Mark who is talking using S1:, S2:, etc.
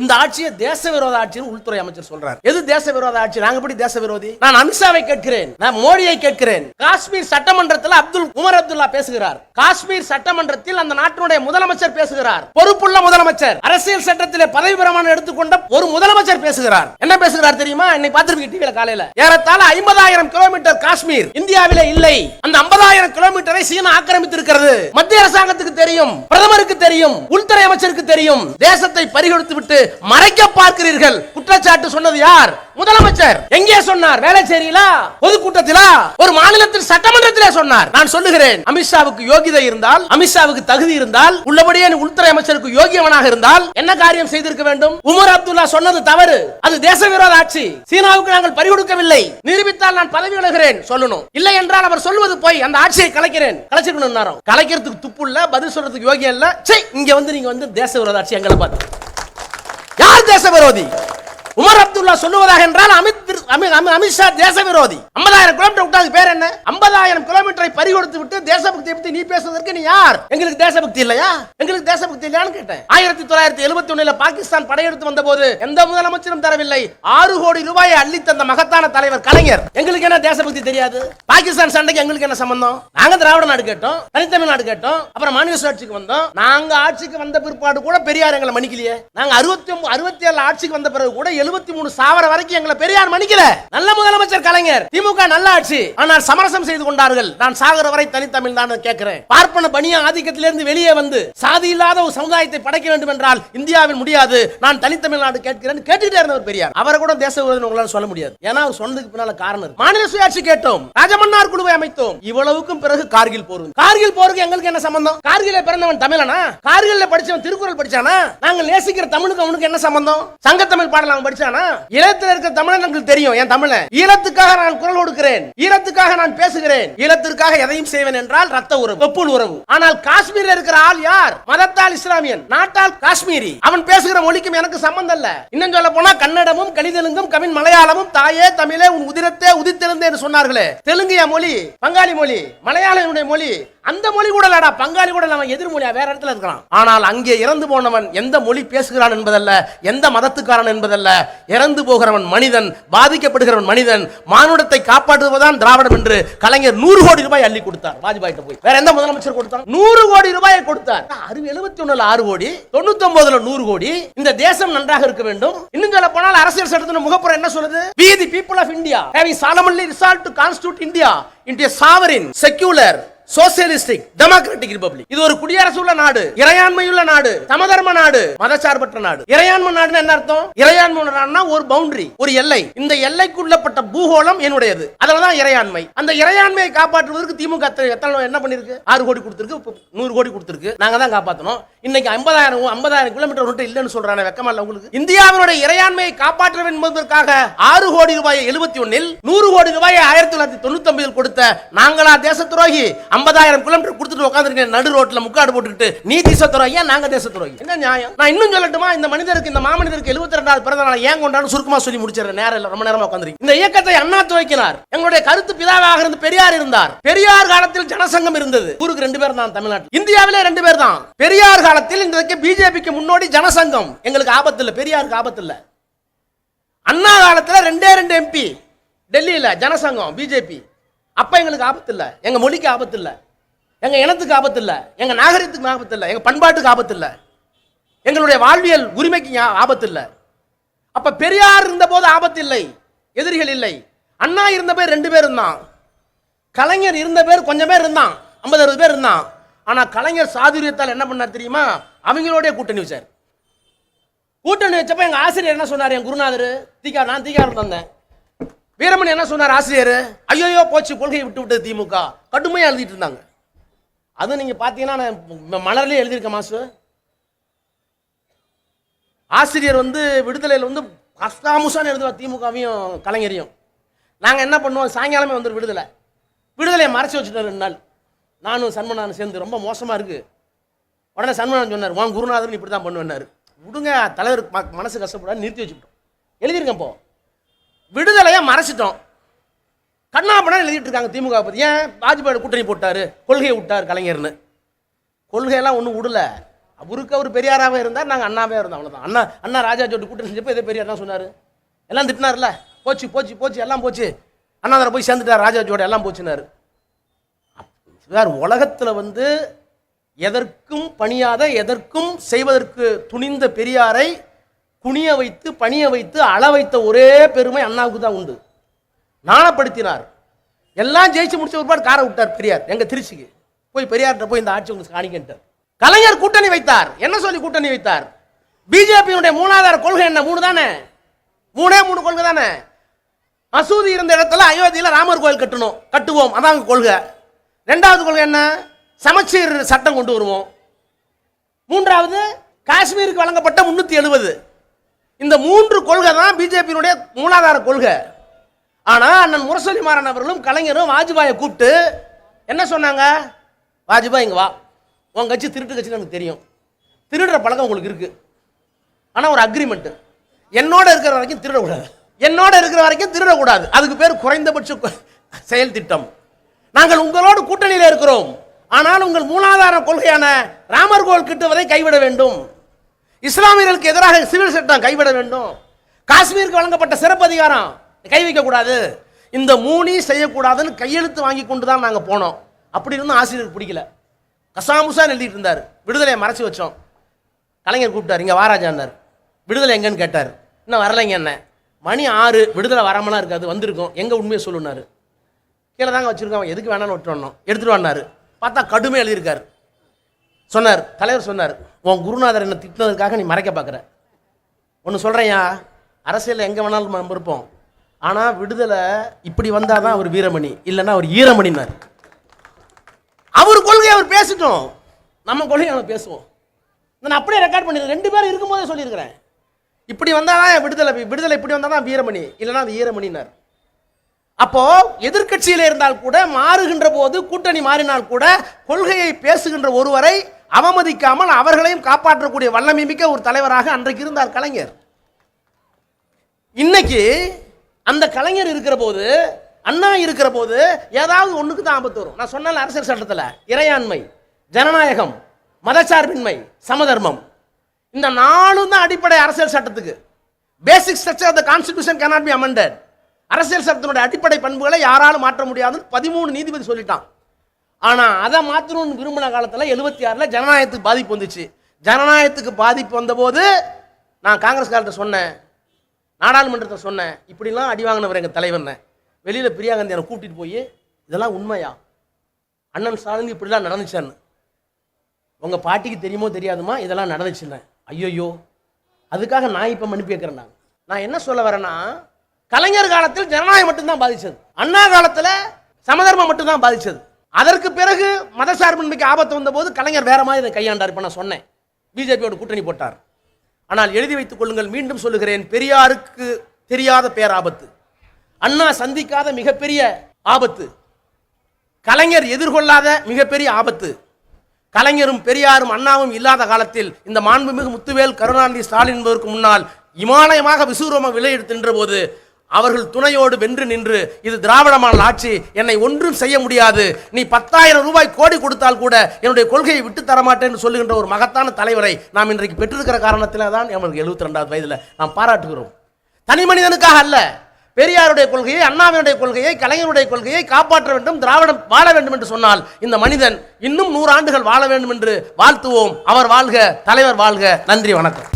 S1: இந்த ஆட்சியை தேச விரோத ஆட்சின்னு உள்துறை அமைச்சர் சொல்றாரு. எது தேச விரோத ஆட்சி? நாங்க எப்படி தேச விரோதி நான் அமித்ஷாவை கேட்கிறேன். நான் மோடியை கேட்கிறேன். காஷ்மீர் சட்டமன்றத்தில் அப்துல் உமர் அப்துல்லா பேசுகிறார். காஷ்மீர் சட்டமன்றத்தில் அந்த நாட்டினுடைய முதலமைச்சர் பேசுகிறார். பொறுப்புள்ள முதலமைச்சர். அரசியல் சட்டத்திலே பதவி பிரமாணம் எடுத்துக்கொண்ட ஒரு முதலமைச்சர் பேசுகிறார். என்ன பேசுகிறார் தெரியுமா? இன்னைக்கு பார்த்திருக்கீங்க டிவியில காலையில. ஏறத்தாழ ஐம்பதாயிரம் கிலோமீட்டர் காஷ்மீர். இந்தியாவிலே இல்லை. அந்த ஐம்பதாயிரம் கிலோமீட்டரை சீனா ஆக்கிரமித்திருக்கிறது. மத்திய அரசாங்கத்துக்கு தெரியும். பிரதமருக்கு தெரியும். உள்துறை அமைச்சருக்கு தெரியும். தேசத்தை பறிகொடுத்து விட்டு மறைக்க பார்க்கிறீர்கள். குற்றச்சாட்டு சொன்னது யார்? முதலமைச்சர். எங்கே சொன்னார்? வேலைச்சேரியிலா பொதுக்கூட்டத்திலா? ஒரு மாநிலத்தில் சட்டமன்றத்திலே சொன்னார். நான் சொல்லுகிறேன் அமித்ஷாவுக்கு யோகிதை இருந்தால் அமித்ஷாவுக்கு தகுதி இருந்தால் உள்ளபடியே உள்துறை அமைச்சருக்கு யோகியவனாக இருந்தால் என்ன காரியம் செய்திருக்க வேண்டும்? உமர் அப்துல்லா சொன்னது தவறு. அது தேச விரோத ஆட்சி. சீனாவுக்கு நாங்கள் பறிகொடுக்கவில்லை நிரூபித்தால் நான் பதவி விலகிறேன் சொல்லணும். இல்லை என்றால் அவர் சொல்வது போய் அந்த ஆட்சியை கலைக்கிறேன். கலைச்சிருக்கணும் கலைக்கிறதுக்கு துப்பு இல்ல பதில் சொல்றதுக்கு யோகியம் இல்ல. சே இங்க வந்து நீங்க வந்து தேச விரோத ஆட்சி எங்களை பார்த்து. யார் தேச விரோதி? உமர் அப்துல்லா சொல்லுவதாக என்றால் அமித் அமித்ஷா தேச விரோதி 50000 கிலோமீட்டர் விட்டு பேர் என்ன? 50000 கிலோமீட்டரை பறிகொடுத்து விட்டு தேசபக்தி பத்தி நீ பேசுவதற்கு நீ யார்? எங்களுக்கு தேசபக்தி இல்லையா? எங்களுக்கு தேசபக்தி இல்லையான்னு கேட்டேன். ஆயிரத்தி தொள்ளாயிரத்தி எழுபத்தி ஒண்ணுல பாகிஸ்தான் படையெடுத்து வந்த போது எந்த முதலமைச்சரும் தரவில்லை. ஆறு கோடி ரூபாயை அள்ளி தந்த மகத்தான தலைவர் கலைஞர். எங்களுக்கு என்ன தேசபக்தி தெரியாது? பாகிஸ்தான் சண்டைக்கு எங்களுக்கு என்ன சம்பந்தம்? நாங்க திராவிட நாடு கேட்டோம் தனித்தமிழ் நாடு கேட்டோம் அப்புறம் மாநில சுழற்சிக்கு வந்தோம். நாங்க ஆட்சிக்கு வந்த பிற்பாடு கூட பெரியார் எங்களை மன்னிக்கலையே. நாங்க அறுபத்தி அறுபத்தி ஏழு ஆட்சிக்கு வந்த பிறகு கூட எழுபத்தி மூணு சாவர வரைக்கும் எங்களை பெரியார் மன்னிக்கல. நல்ல முதலமைச்சர் கலைஞர். திமுக நல்ல ஆட்சி ஆனால் சமரசம் செய்து கொண்டார்கள். நான் சாகர வரை தனித்தமிழ் தான் கேட்கிறேன். பார்ப்பன பணியா ஆதிக்கத்திலிருந்து வெளியே வந்து சாதி இல்லாத ஒரு சமுதாயத்தை படைக்க வேண்டும் என்றால் இந்தியாவில் முடியாது. நான் தனித்தமிழ் நாடு கேட்கிறேன் கேட்டுட்டே இருந்தவர் பெரியார். அவரை கூட தேச விரோதம் உங்களால் சொல்ல முடியாது. ஏன்னா அவர் சொன்னதுக்கு பின்னால காரணம் இருக்கு. மாநில சுயாட்சி கேட்டோம். ராஜமன்னார் குழுவை அமைத்தோம். இவ்வளவுக்கும் பிறகு கார்கில் போர் கார்கில் போருக்கு எங்களுக்கு என்ன சம்பந்தம்? கார்கில பிறந்தவன் தமிழனா? கார்கில்ல படிச்சவன் திருக்குறள் படிச்சானா? நாங்க நேசிக்கிற தமிழுக்கு அவனுக்கு என்ன சம்பந்தம்? சங்கத்தமிழ் பாடல் அவன் படிச்சானா? ஈழத்தில் இருக்கிற தமிழன் எங்களுக்கு தெரியும் என் தமிழ. ஈழத்துக்காக நான் குரல் கொடுக்கிறேன். ஈழத்துக்காக நான் பேசுகிறேன். ஈழத்திற்காக எதையும் செய்வேன் என்றால் ரத்த உறவு. தொப்புள் உறவு. ஆனால் காஷ்மீர்ல இருக்கிற ஆள் யார்? மதத்தால் இஸ்லாமியன் நாட்டால் காஷ்மீரி. அவன் பேசுகிற மொழிக்கும் எனக்கு சம்பந்தம் இல்ல. இன்னும் சொல்ல போனா கன்னடமும் கலிதெலுங்கும் கவின் மலையாளமும் தாயே தமிழே உன் உதிரத்தே உதித்தெழுந்தே என்று சொன்னார்களே. தெலுங்கு என் மொழி? பங்காளி மொழி? மலையாள என்னுடைய மொழி? அந்த மொழி கூட இல்லடா பங்காளி கூட அவன் எதிர்மொழியா வேற இடத்துல இருக்கலாம் ஆனால் அங்கே இறந்து போனவன் எந்த மொழி பேசுகிறான் என்பதல்ல எந்த மதத்துக்காரன் என்பதல்ல. இறந்து போகிறவன் மனிதன் பாதிக்கப்படுகிறவன் மனிதன் மானுடத்தை காப்பாற்றுவதுதான் திராவிடம் என்று கலைஞர் நூறு கோடி ரூபாய் அள்ளி கொடுத்தார் வாஜ்பாய் போய். வேற எந்த முதலமைச்சர் கொடுத்தார்? நூறு கோடி ரூபாயை கொடுத்தார். அறுபது எழுபத்தி ஒண்ணுல ஆறு கோடி தொண்ணூத்தி ஒன்பதுல நூறு கோடி. இந்த தேசம் நன்றாக இருக்க வேண்டும். இன்னும் சொல்ல போனால் அரசியல் சட்டத்தின் முகப்புறம் என்ன சொல்லுது? We the people of India having solemnly resolved to constitute India into sovereign secular socialistic democratic republic இது ஒரு குடியரசுள்ள நாடு இறையாண்மையுள்ள நாடு சமதர்ம நாடு மதசார்பற்ற நாடு. இறையாண்மை நாடுன்னு என்ன அர்த்தம்? இறையாண்மை நாடுனா ஒரு பவுண்டரி ஒரு எல்லை. இந்த எல்லைக்குள்ளப்பட்ட பூகோளம் என்னுடையது. அதனாலதான் இறையாண்மை. அந்த இறையாண்மையை காப்பாற்றுவதற்கு திமுக எத்தனை- என்ன பண்ணிருக்கு ஆறு கோடி கொடுத்துருக்கு நூறு கோடி கொடுத்துருக்கு. நாங்க தான் காப்பாத்தணும். இன்னைக்கு ஐம்பதாயிரம் ஐம்பதாயிரம் கிலோமீட்டர் ரூட் இல்லைன்னு சொல்றாங்க வெக்கமா இல்ல உங்களுக்கு? இந்தியாவினுடைய இறையாண்மையை காப்பாற்ற வேண்டும் என்பதற்காக ஆறு கோடி ரூபாயை எழுபத்தி ஒன்னில் நூறு கோடி ரூபாயை ஆயிரத்தி தொள்ளாயிரத்தி தொண்ணூத்தி ஒன்பதில் கொடுத்த நாங்களா தேச துரோகி ஐம்பதாயிரம் கிலோமீட்டர் கொடுத்துட்டு உட்காந்துருக்கேன் நடு ரோட்ல முக்காடு போட்டுக்கிட்டு. நீ தேச துரோகியா நாங்க தேச என்ன நியாயம்? நான் இன்னும் சொல்லட்டுமா? இந்த மனிதருக்கு இந்த மாமனிதருக்கு எழுபத்தி ரெண்டாவது பிறந்த நாள் ஏன் கொண்டாடு சுருக்கமா சொல்லி முடிச்சிடறேன். நேரம் இல்ல ரொம்ப நேரமா உட்காந்துருக்கு இந்த இயக்கத்தை அண்ணா துவைக்கினார் எங்களுடைய கருத்து பிதாவாக இருந்து பெரியார் இருந்தார். பெரியார் காலத்தில் ஜனசங்கம் இருந்தது. ஊருக்கு ரெண்டு பேர் தான் தமிழ்நாட்டில். இந்தியாவிலே ரெண்டு பேர் தான். பெரியார் காலத்தில் இன்றைக்கு பிஜேபிக்கு முன்னோடி ஜனசங்கம். எங்களுக்கு ஆபத்து இல்லை பெரியாருக்கு ஆபத்து இல்லை. அண்ணா காலத்தில் ரெண்டே ரெண்டு எம்பி டெல்லியில் ஜனசங்கம் பிஜேபி அப்போ எங்களுக்கு ஆபத்து இல்லை. எங்கள் மொழிக்கு ஆபத்து இல்லை. எங்கள் இனத்துக்கு ஆபத்து இல்லை. எங்கள் நாகரிகத்துக்கு ஆபத்து இல்லை. எங்கள் பண்பாட்டுக்கு ஆபத்து இல்லை. எங்களுடைய வாழ்வியல் உரிமைக்கு ஆபத்து இல்லை. அப்போ பெரியார் இருந்தபோது ஆபத்து இல்லை. எதிரிகள் இல்லை. அண்ணா இருந்த பேர் ரெண்டு பேர் இருந்தான். கலைஞர் இருந்த பேர் கொஞ்சம் பேர் இருந்தான். ஐம்பது அறுபது பேர் இருந்தான். ஆனால் கலைஞர் சாதுரியத்தால் என்ன பண்ணார் தெரியுமா? அவங்களோடைய கூட்டணி வச்சார். கூட்டணி வச்சப்போ எங்கள் ஆசிரியர் என்ன சொன்னார்? என் குருநாதர் தீகா நான் தீகாரம் தந்தேன் வீரமணி என்ன சொன்னார் ஆசிரியர்? ஐயோயோ போச்சு கொள்கையை விட்டு விட்டது திமுக. கடுமையாக எழுதிட்டு இருந்தாங்க. அது நீங்கள் பார்த்தீங்கன்னா நான் மலர்லயே எழுதியிருக்கேன் மாசு ஆசிரியர் வந்து விடுதலையில் வந்து கஷ்டாமுசான்னு எழுதுவார் திமுகவையும் கலைஞரையும். நாங்கள் என்ன பண்ணுவோம் சாயங்காலமே வந்துடும் விடுதலை. விடுதலையை மறைச்சி வச்சுட்டோம் ரெண்டு நாள். நானும் சண்மணான் சேர்ந்து ரொம்ப மோசமாக இருக்கு. உடனே சன்மனான் சொன்னார் உன் குருநாதர் இப்படி தான் பண்ணுவேன்னாரு. விடுங்க தலைவர் ம- மனசு கஷ்டப்படாது நிறுத்தி வச்சுக்கிட்டோம். எழுதிருக்கேன் இப்போ. விடுதலையை மறைச்சிட்டோம். கண்ணாப்படம் எழுதிட்டு இருக்காங்க திமுக பற்றி ஏன் வாஜ்பாய் கூட்டணி போட்டாரு? கொள்கையை விட்டார் கலைஞர்னு. கொள்கையெல்லாம் ஒன்றும் விடல அவருக்கு அவர் பெரியாராகவே இருந்தார் நாங்கள் அண்ணாவே இருந்தோம் அவ்வளோதான் அண்ணா அண்ணா ராஜா ஜோட்டு கூட்டணி செஞ்சப்போ இதே பெரியார் தான் சொன்னார். எல்லாம் திட்டினார்ல போச்சு போச்சு போச்சு எல்லாம் போச்சு. அண்ணாதரை போய் சேர்ந்துட்டார் ராஜா ஜோட எல்லாம் போச்சுன்னாரு. உலகத்தில் வந்து எதற்கும் பணியாத எதற்கும் செய்வதற்கு துணிந்த பெரியாரை குனிய வைத்து பணிய வைத்து அள வைத்த ஒரே பெருமை அண்ணாவுக்கு தான் உண்டு. நாணப்படுத்தினார். எல்லாம் ஜெயிச்சு முடிச்ச ஒருபாடு காரை விட்டார் பெரியார் எங்க திருச்சிக்கு. போய் பெரியார்கிட்ட போய் இந்த ஆட்சி உங்களுக்கு காணிக்கின்றார் கலைஞர் கூட்டணி வைத்தார். என்ன சொல்லி கூட்டணி வைத்தார்? பிஜேபியினுடைய மூலாதார கொள்கை என்ன? மூணு தானே? மூணே மூணு கொள்கை தானே? மசூதி இருந்த இடத்துல அயோத்தியில் ராமர் கோயில் கட்டணும் கட்டுவோம். அதான் கொள்கை. ரெண்டாவது கொள்கை என்ன? சமச்சீர் சட்டம் கொண்டு வருவோம். மூன்றாவது காஷ்மீருக்கு வழங்கப்பட்ட முன்னூத்தி எழுபது. இந்த மூன்று கொள்கை தான் பிஜேபியினுடைய மூலாதார கொள்கை. ஆனால் அண்ணன் முரசொலி மாறன் அவர்களும் கலைஞரும் வாஜ்பாயை கூப்பிட்டு என்ன சொன்னாங்க? வாஜ்பாய் இங்கே வா. உன் கட்சி திருட்டு கட்சின்னு எனக்கு தெரியும். திருடுற பழக்கம் உங்களுக்கு இருக்குது ஆனால் ஒரு அக்ரிமெண்ட்டு என்னோட இருக்கிற வரைக்கும் திருடக்கூடாது. என்னோட இருக்கிற வரைக்கும் திருடக்கூடாது. அதுக்கு பேர் குறைந்தபட்ச செயல் திட்டம். நாங்கள் உங்களோடு கூட்டணியில் இருக்கிறோம். ஆனால் உங்கள் மூலாதார கொள்கையான ராமர் கோவில் கிட்டுவதை கைவிட வேண்டும். இஸ்லாமியர்களுக்கு எதிராக சிவில் சட்டம் கைவிட வேண்டும். காஷ்மீருக்கு வழங்கப்பட்ட சிறப்பு அதிகாரம் கை வைக்கக்கூடாது. இந்த மூணையும் செய்யக்கூடாதுன்னு கையெழுத்து வாங்கி கொண்டு தான் நாங்கள் போனோம். அப்படி இருந்தும் ஆசிரியருக்கு பிடிக்கல. கசாமுசா எழுதிட்டு இருந்தார். விடுதலையை மறைச்சி வச்சோம். கலைஞர் கூப்பிட்டார் இங்கே வாராஜான்னார் விடுதலை எங்கன்னு கேட்டார். இன்னும் வரலைங்க என்ன மணி ஆறு விடுதலை வராமலாம் இருக்காது வந்திருக்கோம். எங்கே உண்மையை சொல்லுனாரு கீழே தாங்க வச்சுருக்கோம். எதுக்கு வேணாலும் விட்டுறணும். எடுத்துகிட்டு வந்தார் பார்த்தா கடுமையாக எழுதியிருக்காரு. சொன்னார் தலைவர் சொன்னார் உன் குருநாதர் என்னை திட்டினதுக்காக நீ மறைக்க பார்க்குற. ஒன்று சொல்கிறேயா அரசியலில் எங்கே வேணாலும் நம்ம இருப்போம். ஆனால் விடுதலை இப்படி வந்தால் தான் அவர் வீரமணி இல்லைன்னா அவர் ஈரமணினார். அவர் கொள்கையை அவர் பேசிட்டோம். நம்ம கொள்கையை நம்ம பேசுவோம். நான் அப்படியே ரெக்கார்ட் பண்ணிருக்கேன் ரெண்டு பேரும் இருக்கும்போதே சொல்லியிருக்கிறேன். இப்படி வந்தால் தான் விடுதலை விடுதலை இப்படி வந்தால் தான் வீரமணி இல்லைன்னா அது ஈரமணினார். அப்போ எதிர்க்கட்சியில் இருந்தால் கூட மாறுகின்ற போது கூட்டணி மாறினால் கூட கொள்கையை பேசுகின்ற ஒருவரை அவமதிக்காமல் அவர்களையும் காப்பாற்றக்கூடிய வல்லமை மிக்க ஒரு தலைவராக அன்றைக்கு இருந்தார் கலைஞர். இன்னைக்கு அந்த கலைஞர் இருக்கிற போது அண்ணா இருக்கிற போது ஏதாவது ஒண்ணுக்கு தான் ஆபத்து வரும். நான் சொன்னேன் அரசியல் சட்டத்தில் இறையாண்மை ஜனநாயகம் மதச்சார்பின்மை சமதர்மம். இந்த நாலும் தான் அடிப்படை அரசியல் சட்டத்துக்கு. Basic structure of the constitution cannot be amended அரசியல் சட்டத்தினுடைய அடிப்படை பண்புகளை யாராலும் மாற்ற முடியாதுன்னு பதிமூணு நீதிபதி சொல்லிட்டான். ஆனால் அதை மாற்றணும்னு விரும்பின காலத்தில் எழுபத்தி ஆறில் ஜனநாயகத்துக்கு பாதிப்பு வந்துச்சு. ஜனநாயகத்துக்கு பாதிப்பு வந்தபோது நான் காங்கிரஸ் காலத்தை சொன்னேன். நாடாளுமன்றத்தை சொன்னேன். இப்படிலாம் அடி வாங்கினவர் எங்கள் தலைவர்னே. வெளியில் பிரியா காந்தி என்னை கூட்டிகிட்டு போய் இதெல்லாம் உண்மையா? அண்ணன் ஸ்டாலின் இப்படிலாம் நடந்துச்சான்னு. உங்கள் பாட்டிக்கு தெரியுமோ தெரியாதுமா? இதெல்லாம் நடந்துச்சுன்னேன் ஐயோயோ. அதுக்காக நான் இப்போ மன்னிப்பு கேட்குறேன் நான். நான் என்ன சொல்ல வரேன்னா கலைஞர் காலத்தில் ஜனநாயகம் மட்டும்தான் பாதிச்சது. அண்ணா காலத்தில் சமதர்மம் மட்டும்தான் பாதிச்சது. அதற்கு பிறகு மதசார்பின்மைக்கு ஆபத்து வந்தபோது கலைஞர் வேற மாதிரி இதை கையாண்டார் இப்போ நான் சொன்னேன். பிஜேபியோட கூட்டணி போட்டார். ஆனால் எழுதி வைத்துக் கொள்ளுங்கள் மீண்டும் சொல்லுகிறேன் பெரியாருக்கு தெரியாத பேராபத்து அண்ணா சந்திக்காத மிகப்பெரிய ஆபத்து. கலைஞர் எதிர்கொள்ளாத மிகப்பெரிய ஆபத்து. கலைஞரும் பெரியாரும் அண்ணாவும் இல்லாத காலத்தில் இந்த மாண்புமிகு முத்துவேல் கருணாநிதி ஸ்டாலின் என்பதற்கு முன்னால் இமாலயமாக விசூரம விலையெடுத்து நின்ற போது அவர்கள் துணையோடு வென்று நின்று இது திராவிட ஆட்சி என்னை ஒன்றும் செய்ய முடியாது. நீ பத்தாயிரம் ரூபாய் கோடி கொடுத்தால் கூட என்னுடைய கொள்கையை விட்டு தரமாட்டேன்னு சொல்லுகின்ற ஒரு மகத்தான தலைவரை நாம் இன்றைக்கு பெற்றிருக்கிற காரணத்தில் தான் நம்மளுக்கு எழுபத்தி ரெண்டாவது வயதில் நாம் பாராட்டுகிறோம். தனி மனிதனுக்காக அல்ல பெரியாருடைய கொள்கையை அண்ணாவினுடைய கொள்கையை கலைஞருடைய கொள்கையை காப்பாற்ற வேண்டும் திராவிடம் வாழ வேண்டும் என்று சொன்னால் இந்த மனிதன் இன்னும் நூறு ஆண்டுகள் வாழ வேண்டும் என்று வாழ்த்துவோம். அவர் வாழ்க தலைவர் வாழ்க. நன்றி வணக்கம்.